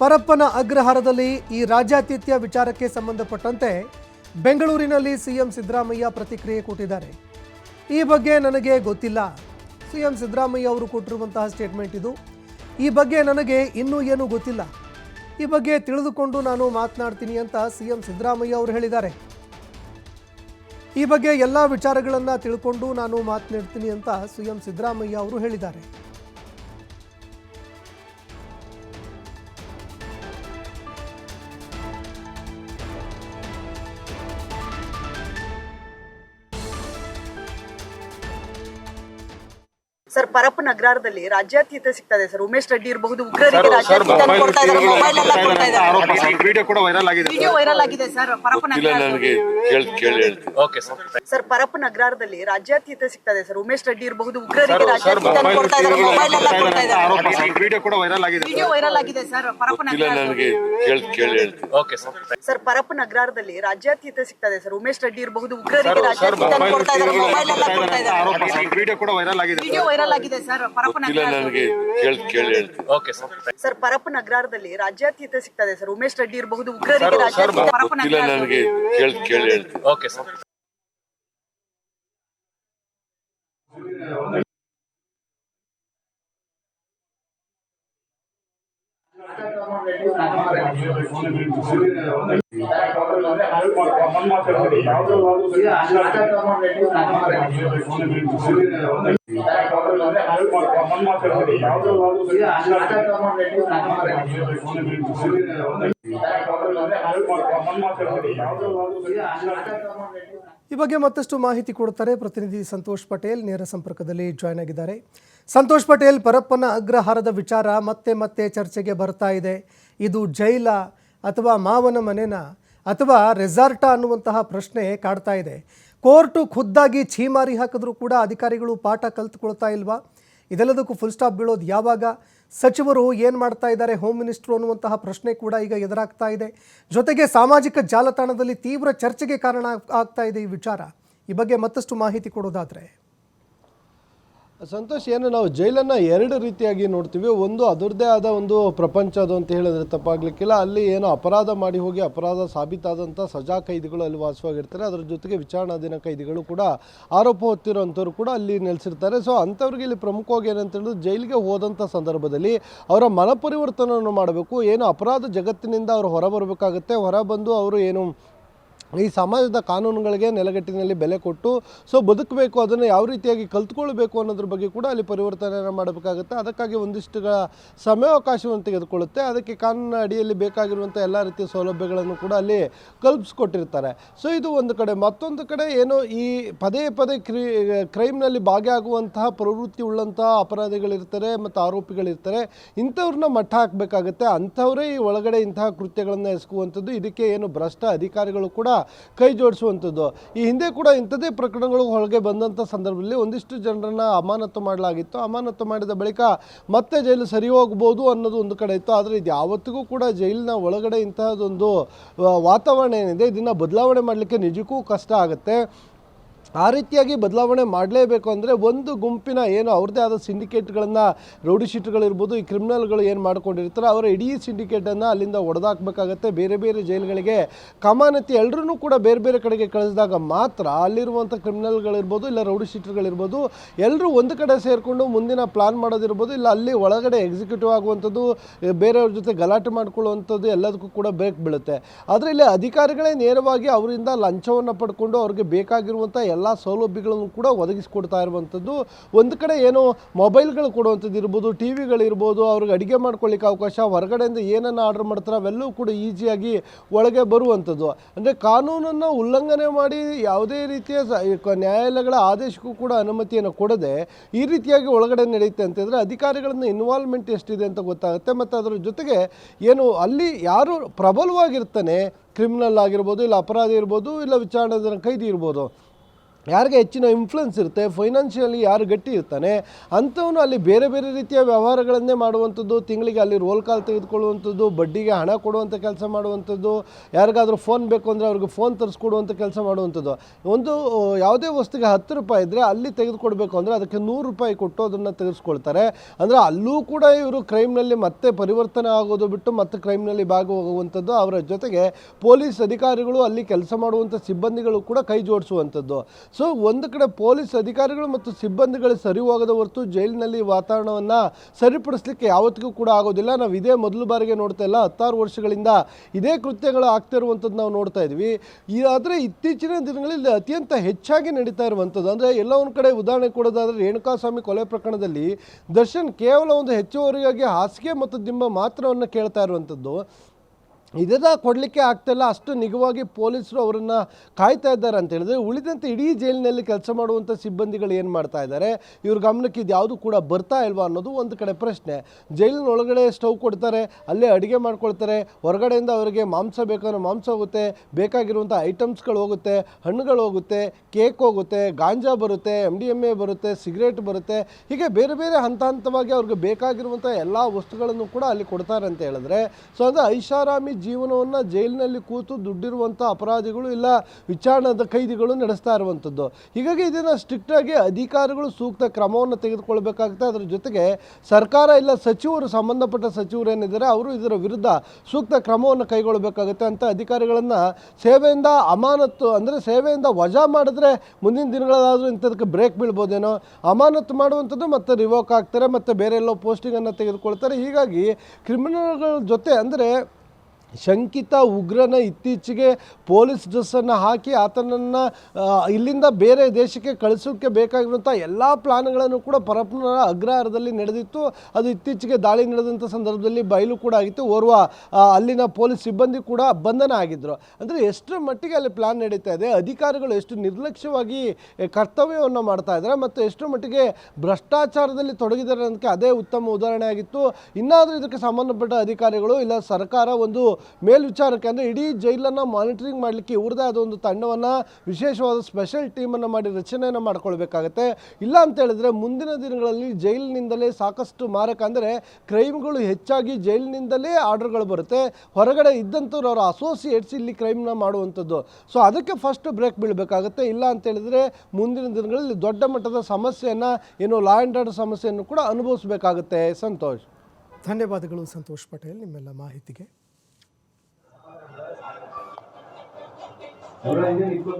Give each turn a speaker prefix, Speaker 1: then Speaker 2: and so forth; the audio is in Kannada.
Speaker 1: ಪರಪ್ಪನ ಅಗ್ರಹಾರದಲ್ಲಿ ಈ ರಾಜ್ಯಾತಿಥ್ಯ ವಿಚಾರಕ್ಕೆ ಸಂಬಂಧಪಟ್ಟಂತೆ ಬೆಂಗಳೂರಿನಲ್ಲಿ ಸಿಎಂ ಸಿದ್ದರಾಮಯ್ಯ ಪ್ರತಿಕ್ರಿಯೆ ಕೊಟ್ಟಿದ್ದಾರೆ. ಈ ಬಗ್ಗೆ ನನಗೆ ಗೊತ್ತಿಲ್ಲ. ಸಿಎಂ ಸಿದ್ದರಾಮಯ್ಯ ಅವರು ಕೊಟ್ಟಿರುವಂತಹ ಸ್ಟೇಟ್ಮೆಂಟ್ ಇದು. ಈ ಬಗ್ಗೆ ನನಗೆ ಇನ್ನೂ ಏನೂ ಗೊತ್ತಿಲ್ಲ. ಈ ಬಗ್ಗೆ ತಿಳಿದುಕೊಂಡು ನಾನು ಮಾತನಾಡ್ತೀನಿ ಅಂತ ಸಿಎಂ ಸಿದ್ದರಾಮಯ್ಯ ಅವರು ಹೇಳಿದ್ದಾರೆ. ಈ ಬಗ್ಗೆ ಎಲ್ಲ ವಿಚಾರಗಳನ್ನು ತಿಳ್ಕೊಂಡು ನಾನು ಮಾತನಾಡ್ತೀನಿ ಅಂತ ಸಿಎಂ ಸಿದ್ದರಾಮಯ್ಯ ಅವರು ಹೇಳಿದ್ದಾರೆ.
Speaker 2: ಸರ್ ಪರಪ್ಪನ ಅಗ್ರಹಾರದಲ್ಲಿ ರಾಜ್ಯಾತೀತ ಸಿಗ್ತದೆ ಸರ್. ಉಮೇಶ್ ರೆಡ್ಡಿ ಇರಬಹುದು ಉಗ್ರರಿಗೆ
Speaker 3: ಸರ್
Speaker 2: ರಾಜ್ಯಾತೀತ ಕೊಡ್ತಾ ಇದ್ದಾರೆ ಮೊಬೈಲ್ ಎಲ್ಲ ಕೊಡ್ತಾ ಇದ್ದಾರೆ.
Speaker 3: ವಿಡಿಯೋ ಕೂಡ ವೈರಲ್ ಆಗಿದೆ.
Speaker 2: ವಿಡಿಯೋ ವೈರಲ್ ಆಗಿದೆ sir Parappana
Speaker 3: okay sir
Speaker 2: sir Parappana ಅಗ್ರಹಾರದಲ್ಲಿ ರಾಜ್ಯಾತೀತ ಸಿಗ್ತದೆ ಸರ್. ಉಮೇಶ್ ರೆಡ್ಡಿ ಇರಬಹುದು ಉಗ್ರರಿಗೆ ರಾಜ್ಯಾತೀತ ಕೊಡ್ತಾ ಇದ್ದಾರೆ ಮೊಬೈಲ್ ಎಲ್ಲ ಕೊಡ್ತಾ ಇದ್ದಾರೆ.
Speaker 3: ಆರೋಪ ವಿಡಿಯೋ ಕೂಡ ವೈರಲ್ ಆಗಿದೆ.
Speaker 2: ವಿಡಿಯೋ ವೈರಲ್ ಆಗಿದೆ sir Parappana
Speaker 3: okay sir
Speaker 2: sir Parappana ಅಗ್ರಹಾರದಲ್ಲಿ ರಾಜ್ಯಾತೀತ ಸಿಗ್ತದೆ ಸರ್. ಉಮೇಶ್ ರೆಡ್ಡಿ ಇರಬಹುದು ಉಗ್ರರಿಗೆ
Speaker 3: ಸರ್
Speaker 2: ರಾಜ್ಯಾತೀತ ಕೊಡ್ತಾ ಇದ್ದಾರೆ ಮೊಬೈಲ್ ಎಲ್ಲ ಕೊಡ್ತಾ ಇದ್ದಾರೆ.
Speaker 3: ಆರೋಪ ವಿಡಿಯೋ ಕೂಡ ವೈರಲ್ ಆಗಿದೆ.
Speaker 2: ವಿಡಿಯೋ ವೈರಲ್ ಆಗಿದೆ sir. Parappana
Speaker 3: okay sir
Speaker 2: sir Parappana ಅಗ್ರಹಾರದಲ್ಲಿ ರಾಜ್ಯಾತೀತ ಸಿಗ್ತದೆ ಸರ್. ಉಮೇಶ್ ರೆಡ್ಡಿ ಇರಬಹುದು ಉಗ್ರರಿಗೆ
Speaker 3: ಸರ್
Speaker 2: ರಾಜ್ಯಾತೀತ ಪರಪ್ಪನ
Speaker 4: ಇಲ್ಲ
Speaker 2: ಅಗ್ರಹಾರದಲ್ಲಿ
Speaker 4: ನನಗೆ ಕೇಳಿ ಕೇಳಿ ಹೇಳ್ತೀನಿ
Speaker 3: ಓಕೆ ಸರ್
Speaker 1: ಈ ಬಗ್ಗೆ ಮತ್ತಷ್ಟು ಮಾಹಿತಿ ಕೊಡ್ತಾರೆ ಪ್ರತಿನಿಧಿ ಸಂತೋಷ್ ಪಟೇಲ್. ನೇರ ಸಂಪರ್ಕದಲ್ಲಿ ಜಾಯ್ನ್ ಆಗಿದ್ದಾರೆ. ಸಂತೋಷ್ ಪಟೇಲ್, ಪರಪ್ಪನ ಅಗ್ರಹಾರದ ವಿಚಾರ ಮತ್ತೆ ಮತ್ತೆ ಚರ್ಚೆಗೆ ಬರ್ತಾ ಇದೆ. ಇದು ಜೈಲ ಅಥವಾ ಮಾವನ ಮನೆನ ಅಥವಾ ರೆಸಾರ್ಟಾ ಅನ್ನುವಂತಹ ಪ್ರಶ್ನೆ ಕಾಡ್ತಾ ಇದೆ. ಕೋರ್ಟು ಖುದ್ದಾಗಿ ಛೀಮಾರಿ ಹಾಕಿದ್ರೂ ಕೂಡ ಅಧಿಕಾರಿಗಳು ಪಾಠ ಕಲ್ತ್ಕೊಳ್ತಾ ಇಲ್ವಾ? ಇದೆಲ್ಲದಕ್ಕೂ ಫುಲ್ ಸ್ಟಾಪ್ ಬೀಳೋದು ಯಾವಾಗ? ಸಚಿವರು ಏನು ಮಾಡ್ತಾ ಇದ್ದಾರೆ? ಹೋಮ್ ಮಿನಿಸ್ಟ್ರು ಅನ್ನುವಂತಹ ಪ್ರಶ್ನೆ ಕೂಡ ಈಗ ಎದುರಾಗ್ತಾ ಇದೆ. ಜೊತೆಗೆ ಸಾಮಾಜಿಕ ಜಾಲತಾಣದಲ್ಲಿ ತೀವ್ರ ಚರ್ಚೆಗೆ ಕಾರಣ ಆಗ್- ಆಗ್ತಾ ಇದೆ ಈ ವಿಚಾರ. ಈ ಬಗ್ಗೆ ಮತ್ತಷ್ಟು ಮಾಹಿತಿ ಕೊಡೋದಾದರೆ.
Speaker 5: ಸಂತೋಷ್, ಏನು ನಾವು ಜೈಲನ್ನು ಎರಡು ರೀತಿಯಾಗಿ ನೋಡ್ತೀವಿ. ಒಂದು ಅದರದ್ದೇ ಆದ ಒಂದು ಪ್ರಪಂಚ ಅದು ಅಂತ ಹೇಳಿದ್ರೆ ತಪ್ಪಾಗ್ಲಿಕ್ಕಿಲ್ಲ. ಅಲ್ಲಿ ಏನು ಅಪರಾಧ ಮಾಡಿ ಹೋಗಿ ಅಪರಾಧ ಸಾಬೀತಾದಂಥ ಸಜಾ ಕೈದಿಗಳು ಅಲ್ಲಿ ವಾಸವಾಗಿರ್ತಾರೆ. ಅದರ ಜೊತೆಗೆ ವಿಚಾರಣಾಧೀನ ಕೈದಿಗಳು ಕೂಡ ಆರೋಪ ಹೊತ್ತಿರೋವಂಥವ್ರು ಕೂಡ ಅಲ್ಲಿ ನೆಲೆಸಿರ್ತಾರೆ. ಸೊ ಅಂಥವ್ರಿಗೆ ಇಲ್ಲಿ ಪ್ರಮುಖವಾಗಿ ಏನಂತ ಹೇಳಿದ್ರು ಜೈಲಿಗೆ ಹೋದಂಥ ಸಂದರ್ಭದಲ್ಲಿ ಅವರ ಮನಪರಿವರ್ತನೆಯನ್ನು ಮಾಡಬೇಕು. ಏನು ಅಪರಾಧ ಜಗತ್ತಿನಿಂದ ಅವರು ಹೊರಬರಬೇಕಾಗತ್ತೆ. ಹೊರಬಂದು ಅವರು ಏನು ಈ ಸಮಾಜದ ಕಾನೂನುಗಳಿಗೆ ನೆಲಗಟ್ಟಿನಲ್ಲಿ ಬೆಲೆ ಕೊಟ್ಟು, ಸೊ ಬದುಕಬೇಕು, ಅದನ್ನು ಯಾವ ರೀತಿಯಾಗಿ ಕಲ್ತ್ಕೊಳ್ಬೇಕು ಅನ್ನೋದ್ರ ಬಗ್ಗೆ ಕೂಡ ಅಲ್ಲಿ ಪರಿವರ್ತನೆಯನ್ನು ಮಾಡಬೇಕಾಗುತ್ತೆ. ಅದಕ್ಕಾಗಿ ಒಂದಿಷ್ಟುಗಳ ಸಮಯಾವಕಾಶವನ್ನು ತೆಗೆದುಕೊಳ್ಳುತ್ತೆ. ಅದಕ್ಕೆ ಕಾನೂನಿನ ಅಡಿಯಲ್ಲಿ ಬೇಕಾಗಿರುವಂಥ ಎಲ್ಲ ರೀತಿಯ ಸೌಲಭ್ಯಗಳನ್ನು ಕೂಡ ಅಲ್ಲಿ ಕಲ್ಪಿಸ್ಕೊಟ್ಟಿರ್ತಾರೆ. ಸೊ ಇದು ಒಂದು ಕಡೆ. ಮತ್ತೊಂದು ಕಡೆ ಏನು ಈ ಪದೇ ಪದೇ ಕ್ರಿ, ಕ್ರೈಮ್ನಲ್ಲಿ ಭಾಗಿಯಾಗುವಂತಹ ಪ್ರವೃತ್ತಿ ಉಳ್ಳಂತಹ ಅಪರಾಧಿಗಳಿರ್ತಾರೆ ಮತ್ತು ಆರೋಪಿಗಳಿರ್ತಾರೆ. ಇಂಥವ್ರನ್ನ ಮಟ್ಟ ಹಾಕಬೇಕಾಗುತ್ತೆ. ಅಂಥವರೇ ಈ ಒಳಗಡೆ ಇಂತಹ ಕೃತ್ಯಗಳನ್ನು ಎಸಗುವಂಥದ್ದು. ಇದಕ್ಕೆ ಏನು ಭ್ರಷ್ಟ ಅಧಿಕಾರಿಗಳು ಕೂಡ ಕೈ ಜೋಡಿಸುವಂಥದ್ದು. ಈ ಹಿಂದೆ ಕೂಡ ಇಂಥದ್ದೇ ಪ್ರಕರಣಗಳು ಹೊರಗೆ ಬಂದಂಥ ಸಂದರ್ಭದಲ್ಲಿ ಒಂದಿಷ್ಟು ಜನರನ್ನು ಅಮಾನತು ಮಾಡಲಾಗಿತ್ತು. ಅಮಾನತು ಮಾಡಿದ ಬಳಿಕ ಮತ್ತೆ ಜೈಲು ಸರಿ ಹೋಗ್ಬೋದು ಅನ್ನೋದು ಒಂದು ಕಡೆ ಇತ್ತು. ಆದರೆ ಇದು ಯಾವತ್ತಿಗೂ ಕೂಡ ಜೈಲಿನ ಒಳಗಡೆ ಇಂತಹದೊಂದು ವಾತಾವರಣ ಏನಿದೆ, ಇದನ್ನು ಬದಲಾವಣೆ ಮಾಡಲಿಕ್ಕೆ ನಿಜಕ್ಕೂ ಕಷ್ಟ ಆಗುತ್ತೆ. ಆ ರೀತಿಯಾಗಿ ಬದಲಾವಣೆ ಮಾಡಲೇಬೇಕು ಅಂದರೆ ಒಂದು ಗುಂಪಿನ ಏನು ಅವ್ರದ್ದೇ ಆದ ಸಿಂಡಿಕೇಟ್ಗಳನ್ನು, ರೌಡಿ ಶೀಟ್ಗಳಿರ್ಬೋದು, ಈ ಕ್ರಿಮಿನಲ್ಗಳು ಏನು ಮಾಡ್ಕೊಂಡಿರ್ತಾರೆ, ಅವರ ಇಡೀ ಸಿಂಡಿಕೇಟನ್ನು ಅಲ್ಲಿಂದ ಒಡೆದಾಕಬೇಕಾಗತ್ತೆ. ಬೇರೆ ಬೇರೆ ಜೈಲುಗಳಿಗೆ ಕಮಾನತಿ ಎಲ್ಲರೂ ಕೂಡ ಬೇರೆ ಬೇರೆ ಕಡೆಗೆ ಕಳಿಸಿದಾಗ ಮಾತ್ರ ಅಲ್ಲಿರುವಂಥ ಕ್ರಿಮಿನಲ್ಗಳಿರ್ಬೋದು, ಇಲ್ಲ ರೌಡಿ ಶೀಟ್ಗಳಿರ್ಬೋದು ಎಲ್ಲರೂ ಒಂದು ಕಡೆ ಸೇರಿಕೊಂಡು ಮುಂದಿನ ಪ್ಲಾನ್ ಮಾಡೋದಿರ್ಬೋದು, ಇಲ್ಲ ಅಲ್ಲಿ ಒಳಗಡೆ ಎಕ್ಸಿಕ್ಯೂಟಿವ್ ಆಗುವಂಥದ್ದು, ಬೇರೆಯವ್ರ ಜೊತೆ ಗಲಾಟೆ ಮಾಡ್ಕೊಳ್ಳುವಂಥದ್ದು ಎಲ್ಲದಕ್ಕೂ ಕೂಡ ಬ್ರೇಕ್ ಬೀಳುತ್ತೆ. ಆದರೆ ಇಲ್ಲಿ ಅಧಿಕಾರಿಗಳೇ ನೇರವಾಗಿ ಅವರಿಂದ ಲಂಚವನ್ನು ಪಡ್ಕೊಂಡು ಅವ್ರಿಗೆ ಬೇಕಾಗಿರುವಂಥ ಎಲ್ಲ ಸೌಲಭ್ಯಗಳನ್ನು ಕೂಡ ಒದಗಿಸಿಕೊಡ್ತಾ ಇರುವಂಥದ್ದು. ಒಂದು ಕಡೆ ಏನು ಮೊಬೈಲ್ಗಳು ಕೊಡುವಂಥದ್ದು ಇರ್ಬೋದು ಟಿ ವಿಗಳಿರ್ಬೋದು ಅವ್ರಿಗೆ ಅಡುಗೆ ಮಾಡ್ಕೊಳ್ಳಿಕ್ಕೆ ಅವಕಾಶ, ಹೊರಗಡೆಯಿಂದ ಏನನ್ನು ಆರ್ಡರ್ ಮಾಡ್ತಾರೆ ಅವೆಲ್ಲವೂ ಕೂಡ ಈಸಿಯಾಗಿ ಒಳಗೆ ಬರುವಂಥದ್ದು. ಅಂದರೆ ಕಾನೂನನ್ನು ಉಲ್ಲಂಘನೆ ಮಾಡಿ ಯಾವುದೇ ರೀತಿಯ ನ್ಯಾಯಾಲಯಗಳ ಆದೇಶಕ್ಕೂ ಕೂಡ ಅನುಮತಿಯನ್ನು ಕೊಡದೆ ಈ ರೀತಿಯಾಗಿ ಒಳಗಡೆ ನಡೆಯುತ್ತೆ ಅಂತಂದರೆ ಅಧಿಕಾರಿಗಳನ್ನ ಇನ್ವಾಲ್ವ್ಮೆಂಟ್ ಎಷ್ಟಿದೆ ಅಂತ ಗೊತ್ತಾಗುತ್ತೆ. ಮತ್ತು ಅದರ ಜೊತೆಗೆ ಏನು ಅಲ್ಲಿ ಯಾರು ಪ್ರಬಲವಾಗಿರ್ತಾನೆ ಕ್ರಿಮಿನಲ್ ಆಗಿರ್ಬೋದು, ಇಲ್ಲ ಅಪರಾಧ ಇರ್ಬೋದು, ಇಲ್ಲ ವಿಚಾರಣೆ ಕೈದಿ ಇರ್ಬೋದು. ಯಾರಿಗೆ ಹೆಚ್ಚಿನ ಇನ್ಫ್ಲುಯೆನ್ಸ್ ಇರುತ್ತೆ ಫೈನಾನ್ಷಿಯಲಿ ಯಾರು ಗಟ್ಟಿ ಇರ್ತಾನೆ, ಅಂಥವನು ಅಲ್ಲಿ ಬೇರೆ ಬೇರೆ ರೀತಿಯ ವ್ಯವಹಾರಗಳನ್ನೇ ಮಾಡುವಂಥದ್ದು, ತಿಂಗಳಿಗೆ ಅಲ್ಲಿ ರೋಲ್ ಕಾಲ್ ತೆಗೆದುಕೊಳ್ಳುವಂಥದ್ದು, ಬಡ್ಡಿಗೆ ಹಣ ಕೊಡುವಂಥ ಕೆಲಸ ಮಾಡುವಂಥದ್ದು, ಯಾರಿಗಾದರೂ ಫೋನ್ ಬೇಕು ಅಂದರೆ ಅವ್ರಿಗೆ ಫೋನ್ ತರಿಸ್ಕೊಡುವಂಥ ಕೆಲಸ ಮಾಡುವಂಥದ್ದು. ಒಂದು ಯಾವುದೇ ವಸ್ತುಗೆ ಹತ್ತು ರೂಪಾಯಿ ಇದ್ದರೆ ಅಲ್ಲಿ ತೆಗೆದುಕೊಡ್ಬೇಕು ಅಂದರೆ ಅದಕ್ಕೆ ನೂರು ರೂಪಾಯಿ ಕೊಟ್ಟು ಅದನ್ನು ತೆಗೆದುಕೊಳ್ತಾರೆ ಅಂದರೆ ಅಲ್ಲೂ ಕೂಡ ಇವರು ಕ್ರೈಮ್ನಲ್ಲಿ ಮತ್ತೆ ಪರಿವರ್ತನೆ ಆಗೋದು ಬಿಟ್ಟು ಮತ್ತೆ ಕ್ರೈಮ್ನಲ್ಲಿ ಭಾಗವಾಗುವಂಥದ್ದು, ಅವರ ಜೊತೆಗೆ ಪೊಲೀಸ್ ಅಧಿಕಾರಿಗಳು ಅಲ್ಲಿ ಕೆಲಸ ಮಾಡುವಂಥ ಸಿಬ್ಬಂದಿಗಳು ಕೂಡ ಕೈ ಜೋಡಿಸುವಂಥದ್ದು. ಸೊ ಒಂದು ಕಡೆ ಪೊಲೀಸ್ ಅಧಿಕಾರಿಗಳು ಮತ್ತು ಸಿಬ್ಬಂದಿಗಳು ಸರಿ ಹೋಗದ ಹೊರತು ಜೈಲಿನಲ್ಲಿ ವಾತಾವರಣವನ್ನು ಸರಿಪಡಿಸಲಿಕ್ಕೆ ಯಾವತ್ತಿಗೂ ಕೂಡ ಆಗೋದಿಲ್ಲ. ನಾವು ಇದೇ ಮೊದಲು ಬಾರಿಗೆ ನೋಡ್ತಾ ಇಲ್ಲ. ಹತ್ತಾರು ವರ್ಷಗಳಿಂದ ಇದೇ ಕೃತ್ಯಗಳು ಆಗ್ತಿರುವಂಥದ್ದು ನಾವು ನೋಡ್ತಾ ಇದ್ವಿ. ಆದರೆ ಇತ್ತೀಚಿನ ದಿನಗಳಲ್ಲಿ ಅತ್ಯಂತ ಹೆಚ್ಚಾಗಿ ನಡೀತಾ ಇರುವಂಥದ್ದು ಅಂದರೆ ಎಲ್ಲ ಒಂದು ಕಡೆ ಉದಾಹರಣೆ ಕೊಡೋದಾದರೆ ರೇಣುಕಾಸ್ವಾಮಿ ಕೊಲೆ ಪ್ರಕರಣದಲ್ಲಿ ದರ್ಶನ್ ಕೇವಲ ಒಂದು ಹೆಚ್ಚುವರಿಯಾಗಿ ಹಾಸಿಗೆ ಮತ್ತು ದಿಂಬ ಮಾತ್ರವನ್ನು ಕೇಳ್ತಾ ಇರುವಂಥದ್ದು ಇದೆಲ್ಲ ಕೊಡಲಿಕ್ಕೆ ಆಗ್ತಾಯಿಲ್ಲ ಅಷ್ಟು ನಿಗವಾಗಿ ಪೊಲೀಸರು ಅವರನ್ನು ಕಾಯ್ತಾ ಇದ್ದಾರೆ ಅಂತ ಹೇಳಿದ್ರೆ, ಉಳಿದಂತೆ ಇಡೀ ಜೈಲಿನಲ್ಲಿ ಕೆಲಸ ಮಾಡುವಂಥ ಸಿಬ್ಬಂದಿಗಳು ಏನು ಮಾಡ್ತಾ ಇದ್ದಾರೆ? ಇವ್ರ ಗಮನಕ್ಕೆ ಇದು ಯಾವುದು ಕೂಡ ಬರ್ತಾ ಇಲ್ವಾ ಅನ್ನೋದು ಒಂದು ಕಡೆ ಪ್ರಶ್ನೆ. ಜೈಲಿನ ಒಳಗಡೆ ಸ್ಟವ್ ಕೊಡ್ತಾರೆ, ಅಲ್ಲೇ ಅಡುಗೆ ಮಾಡ್ಕೊಳ್ತಾರೆ, ಹೊರಗಡೆಯಿಂದ ಅವರಿಗೆ ಮಾಂಸ ಬೇಕಾದ್ರೆ ಮಾಂಸ ಹೋಗುತ್ತೆ ಬೇಕಾಗಿರುವಂಥ ಐಟಮ್ಸ್ಗಳು ಹೋಗುತ್ತೆ, ಹಣ್ಣುಗಳು ಹೋಗುತ್ತೆ, ಕೇಕ್ ಹೋಗುತ್ತೆ, ಗಾಂಜಾ ಬರುತ್ತೆ ಎಂ ಡಿ ಎಂ ಎ ಬರುತ್ತೆ, ಸಿಗರೇಟ್ ಬರುತ್ತೆ. ಹೀಗೆ ಬೇರೆ ಬೇರೆ ಹಂತ ಹಂತವಾಗಿ ಅವ್ರಿಗೆ ಬೇಕಾಗಿರುವಂಥ ಎಲ್ಲ ವಸ್ತುಗಳನ್ನು ಕೂಡ ಅಲ್ಲಿ ಕೊಡ್ತಾರೆ ಅಂತ ಹೇಳಿದ್ರೆ, ಸೊ ಅಂದರೆ ಐಷಾರಾಮಿ ಜೀವನವನ್ನು ಜೈಲಿನಲ್ಲಿ ಕೂತು ದುಡ್ಡಿರುವಂಥ ಅಪರಾಧಿಗಳು ಇಲ್ಲ, ವಿಚಾರಣದ ಕೈದಿಗಳು ನಡೆಸ್ತಾ ಇರುವಂಥದ್ದು ಹೀಗಾಗಿ ಇದನ್ನು ಸ್ಟ್ರಿಕ್ಟಾಗಿ ಅಧಿಕಾರಿಗಳು ಸೂಕ್ತ ಕ್ರಮವನ್ನು ತೆಗೆದುಕೊಳ್ಬೇಕಾಗುತ್ತೆ. ಅದರ ಜೊತೆಗೆ ಸರ್ಕಾರ ಇಲ್ಲ, ಸಚಿವರು, ಸಂಬಂಧಪಟ್ಟ ಸಚಿವರು ಏನಿದ್ದಾರೆ, ಅವರು ಇದರ ವಿರುದ್ಧ ಸೂಕ್ತ ಕ್ರಮವನ್ನು ಕೈಗೊಳ್ಳಬೇಕಾಗುತ್ತೆ ಅಂತ ಅಧಿಕಾರಿಗಳನ್ನು ಸೇವೆಯಿಂದ ಅಮಾನತ್ತು, ಅಂದರೆ ಸೇವೆಯಿಂದ ವಜಾ ಮಾಡಿದ್ರೆ ಮುಂದಿನ ದಿನಗಳಾದರೂ ಇಂಥದಕ್ಕೆ ಬ್ರೇಕ್ ಬೀಳ್ಬೋದೇನೋ? ಅಮಾನತ್ತು ಮಾಡುವಂಥದ್ದು ಮತ್ತು ರಿವೋಕ್ ಆಗ್ತಾರೆ, ಮತ್ತು ಬೇರೆ ಎಲ್ಲೋ ಪೋಸ್ಟಿಂಗನ್ನು ತೆಗೆದುಕೊಳ್ತಾರೆ. ಹೀಗಾಗಿ ಕ್ರಿಮಿನಲ್ಗಳ ಜೊತೆ, ಅಂದರೆ ಶಂಕಿತ ಉಗ್ರನ ಇತ್ತೀಚೆಗೆ ಪೊಲೀಸ್ ಡ್ರೆಸ್ಸನ್ನು ಹಾಕಿ ಆತನನ್ನು ಇಲ್ಲಿಂದ ಬೇರೆ ದೇಶಕ್ಕೆ ಕಳಿಸೋಕ್ಕೆ ಬೇಕಾಗಿರುವಂಥ ಎಲ್ಲ ಪ್ಲಾನ್ಗಳನ್ನು ಕೂಡ ಪರಪ್ಪನ ಅಗ್ರಹಾರದಲ್ಲಿ ನಡೆದಿತ್ತು. ಅದು ಇತ್ತೀಚೆಗೆ ದಾಳಿ ನಡೆದಂಥ ಸಂದರ್ಭದಲ್ಲಿ ಬಯಲು ಕೂಡ ಆಗಿತ್ತು. ಓರ್ವ ಅಲ್ಲಿನ ಪೊಲೀಸ್ ಸಿಬ್ಬಂದಿ ಕೂಡ ಬಂಧನ ಆಗಿದ್ದರು ಅಂದರೆ ಎಷ್ಟರ ಮಟ್ಟಿಗೆ ಅಲ್ಲಿ ಪ್ಲಾನ್ ನಡೀತಾ ಇದೆ? ಅಧಿಕಾರಿಗಳು ಎಷ್ಟು ನಿರ್ಲಕ್ಷ್ಯವಾಗಿ ಕರ್ತವ್ಯವನ್ನು ಮಾಡ್ತಾ ಇದ್ದಾರೆ ಮತ್ತು ಎಷ್ಟರ ಮಟ್ಟಿಗೆ ಭ್ರಷ್ಟಾಚಾರದಲ್ಲಿ ತೊಡಗಿದ್ದಾರೆ ಅನ್ನೋದಕ್ಕೆ ಅದೇ ಉತ್ತಮ ಉದಾಹರಣೆ ಆಗಿತ್ತು. ಇನ್ನಾದರೂ ಇದಕ್ಕೆ ಸಂಬಂಧಪಟ್ಟ ಅಧಿಕಾರಿಗಳು ಇಲ್ಲ ಸರ್ಕಾರ ಒಂದು ಮೇಲ್ವಿಚಾರಕ್ಕೆ ಅಂದರೆ ಇಡೀ ಜೈಲನ್ನು ಮಾನಿಟರಿಂಗ್ ಮಾಡಲಿಕ್ಕೆ ಇವ್ರದೇ ಆದ ಒಂದು ತಂಡವನ್ನು, ವಿಶೇಷವಾದ ಸ್ಪೆಷಲ್ ಟೀಮನ್ನು ಮಾಡಿ ರಚನೆಯನ್ನು ಮಾಡ್ಕೊಳ್ಬೇಕಾಗತ್ತೆ. ಇಲ್ಲ ಅಂತ ಹೇಳಿದ್ರೆ ಮುಂದಿನ ದಿನಗಳಲ್ಲಿ ಜೈಲಿನಿಂದಲೇ ಸಾಕಷ್ಟು ಮಾರಕ ಅಂದರೆ ಕ್ರೈಮ್ಗಳು ಹೆಚ್ಚಾಗಿ ಜೈಲಿನಿಂದಲೇ ಆರ್ಡರ್ಗಳು ಬರುತ್ತೆ. ಹೊರಗಡೆ ಇದ್ದಂಥವ್ರು ಅವರ ಅಸೋಸಿಯೇಟ್ಸ್ ಇಲ್ಲಿ ಕ್ರೈಮ್ನ ಮಾಡುವಂಥದ್ದು. ಸೊ ಅದಕ್ಕೆ ಫಸ್ಟ್ ಬ್ರೇಕ್ ಬೀಳಬೇಕಾಗುತ್ತೆ. ಇಲ್ಲ ಅಂತ ಹೇಳಿದ್ರೆ ಮುಂದಿನ ದಿನಗಳಲ್ಲಿ ದೊಡ್ಡ ಮಟ್ಟದ ಸಮಸ್ಯೆಯನ್ನು, ಏನು ಲಾ ಆ್ಯಂಡ್ ಆರ್ಡರ್ ಸಮಸ್ಯೆಯನ್ನು ಕೂಡ ಅನುಭವಿಸಬೇಕಾಗುತ್ತೆ. ಸಂತೋಷ್.
Speaker 1: ಧನ್ಯವಾದಗಳು ಸಂತೋಷ್ ಪಟೇಲ್, ನಿಮ್ಮೆಲ್ಲ ಮಾಹಿತಿಗೆ. 我让你你快